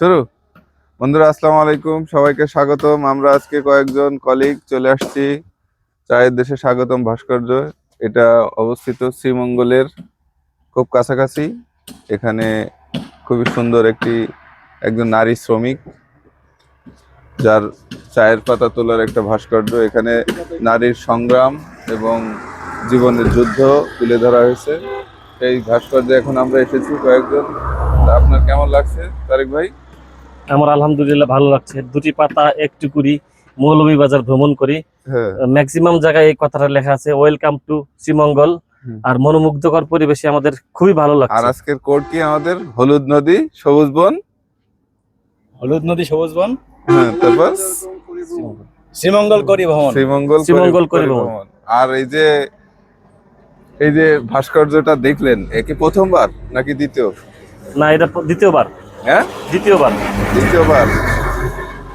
শুরু। বন্ধুরা আসসালামু আলাইকুম। সবাইকে স্বাগতম। আমরা আজকে কয়েকজন কলিগ চলে আসছি। চায়ের দেশে স্বাগতম ভাস্কর্য। এটা অবস্থিত শ্রীমঙ্গলের খুব কাছাকাছি। এখানে খুবই সুন্দর একটি একজন নারী শ্রমিক যার চায়ের পাতা তোলার একটা ভাস্কর্য। এখানে নারীর সংগ্রাম এবং জীবনের যুদ্ধ তুলে ধরা হয়েছে। এই ভাস্কর্যে এখন আমরা এসেছি কয়েকজন আপনার কেমন লাগছে তারেক ভাই? আমার আলহামদুলিল্লাহ ভালো লাগছে। দুটি পাতা একটু করি মৌলভীবাজার ভ্রমণ করি। হ্যাঁ। ম্যাক্সিমাম জায়গায় এই কথাটা লেখা আছে ওয়েলকাম টু শ্রীমঙ্গল আর মনোমুগ্ধকর পরিবেশে আমাদের খুবই ভালো আর আজকের কোড কি আমাদের? হলুদ নদী সবুজ বন? হলুদ নদী সবুজ বন? হ্যাঁ তারপর? শ্রীমঙ্গল করি ভ্রমণ। শ্রীমঙ্গল শ্রীমঙ্গল পরিবহন। পরিবহন। আর এই যে এই যে ভাস্কর্যটা দেখলেন একে প্রথমবার নাকি দ্বিতীয়? না এটা দ্বিতীয়বার। হ্যাঁ? দ্বিতীয়বার। দ্বিতীয়বার।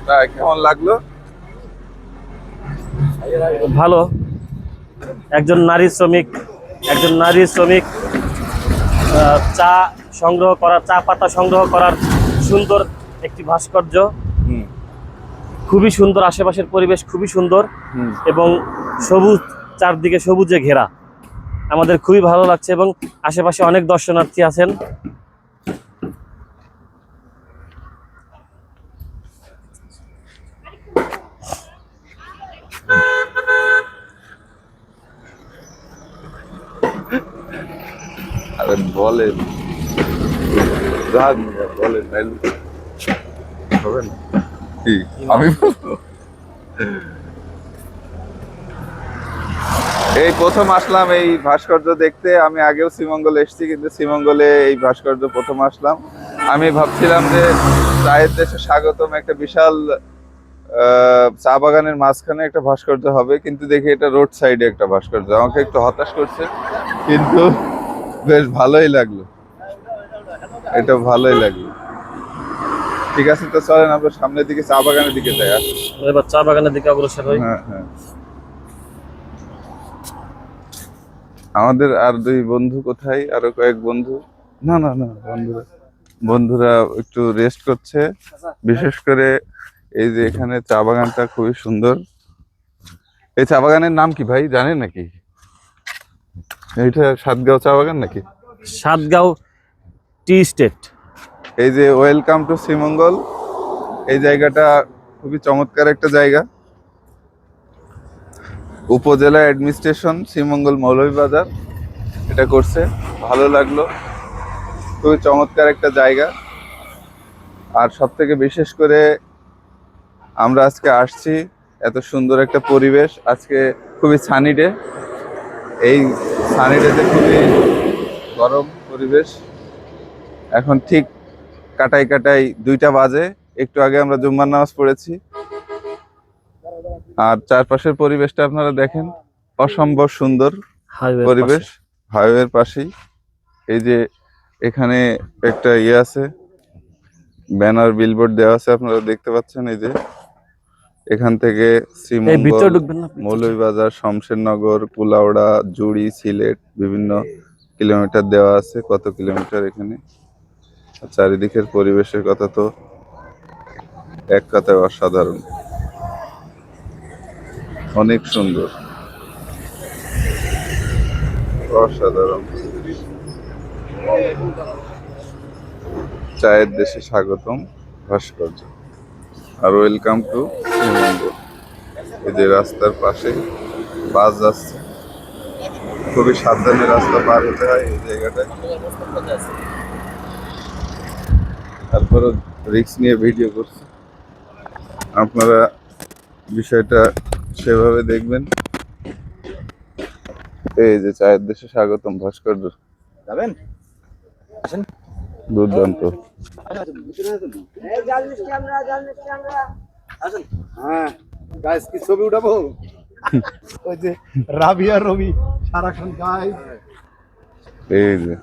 তা কেমন লাগল? ভালো। একজন নারী শ্রমিক একজন নারী শ্রমিক চা সংগ্রহ করার চা পাতা সংগ্রহ করার সুন্দর একটি ভাস্কর্য। খুবই সুন্দর আশেপাশের পরিবেশ খুবই সুন্দর এবং সবুজ চারদিকে সবুজে ঘেরা। আমাদের খুবই ভালো লাগছে এবং আশেপাশে অনেক দর্শনার্থী আছেন। আরে বলেন কি আমি এই প্রথম আসলাম এই ভাস্কর্য দেখতে। আমি আগেও শ্রীমঙ্গল এসেছি কিন্তু শ্রীমঙ্গলে এই ভাস্কর্য প্রথম আসলাম। আমি ভাবছিলাম যে চায়ের দেশে স্বাগতম একটা বিশাল আহ, চা বাগানের মাঝখানে একটা ভাস্কর্য হবে কিন্তু দেখি এটা রোড সাইডে একটা ভাস্কর্য। আমাকে একটু হতাশ করছে কিন্তু বেশ ভালোই লাগল। এটা ভালোই লাগল। ঠিক আছে তো চলেন আমরা সামনের দিকে চা বাগানের দিকে যাই আসুন। এবার চা বাগানের দিকে অগ্রসর হই। হ্যাঁ হ্যাঁ। আমাদের আর দুই বন্ধু কোথায়? আরও কয়েক বন্ধু? না না না বন্ধুরা। বন্ধুরা একটু রেস্ট করছে। বিশেষ করে এই যে এখানে চা বাগানটা খুবই সুন্দর। এই চা বাগানের নাম কি ভাই? জানেন নাকি? এইটা সাতগাঁও চা বাগান নাকি? Satgaon tea estate. এই যে ওয়েলকাম টু শ্রীমঙ্গল। এই জায়গাটা খুবই চমৎকার একটা জায়গা। উপজেলা অ্যাডমিনিস্ট্রেশন শ্রীমঙ্গল মৌলভীবাজার। এটা করছে ভালো লাগল। খুবই চমৎকার একটা জায়গা। আর সব থেকে বিশেষ করে আমরা আজকে আসছি এত সুন্দর একটা পরিবেশ। আজকে খুবই সানি ডে এই সানি ডেতে খুবই গরম পরিবেশ। এখন ঠিক কাটাই কাটাই দুইটা বাজে। একটু আগে আমরা জুম্মার নামাজ পড়েছি। আর চারপাশের পরিবেশটা আপনারা দেখেন অসম্ভব সুন্দর পরিবেশ। হাইওয়ের পাশেই। এই যে এখানে একটা ইয়ে আছে ব্যানার বিলবোর্ড দেওয়া আছে আপনারা দেখতে পাচ্ছেন এই যে। এখান থেকে শ্রীমঙ্গল ঢুকবেন মৌলভীবাজার শমশেরনগর কুলাউড়া জুড়ি সিলেট বিভিন্ন কিলোমিটার দেওয়া আছে। কত কিলোমিটার এখানে? চারিদিকের পরিবেশের কথা তো এক কথায় অসাধারণ। অনেক সুন্দর। অসাধারণ। চায়ের দেশে স্বাগতম ভাস্কর্য। আর ওয়েলকাম টু শ্রীমঙ্গল। এই যে রাস্তার পাশে বাস যাচ্ছে। খুবই সাবধানে রাস্তা পার হতে হয় এই জায়গাটায়। তারপরে রিক্স নিয়ে ভিডিও করছি। আপনারা বিষয়টা সেভাবে দেখবেন। এই যে চায়ের দেশে স্বাগতম, ভাস্কর্য। যাবেন? দুর্দান্ত। হ্যাঁ গাইস কি ছবি উঠাবো? ওই যে রাবিয়া রবি সারাক্ষণ গাই এই যে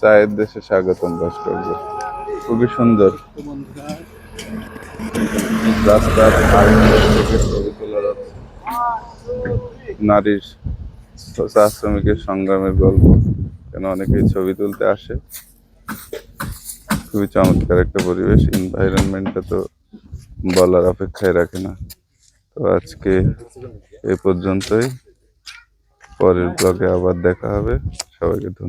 চায়ের দেশে স্বাগতম ভাস্কর্য। খুবই সুন্দর। রাস্তার ছবি তোলা যাচ্ছে নারীর চা শ্রমিকের সংগ্রামের গল্প। কেন অনেকেই ছবি তুলতে আসে। খুবই চমৎকার একটা পরিবেশ। এনভায়রনমেন্টটা তো বলার অপেক্ষায় রাখে না। তো আজকে এ পর্যন্তই। পরের ব্লগে আবার দেখা হবে। সবাইকে ধন্যবাদ।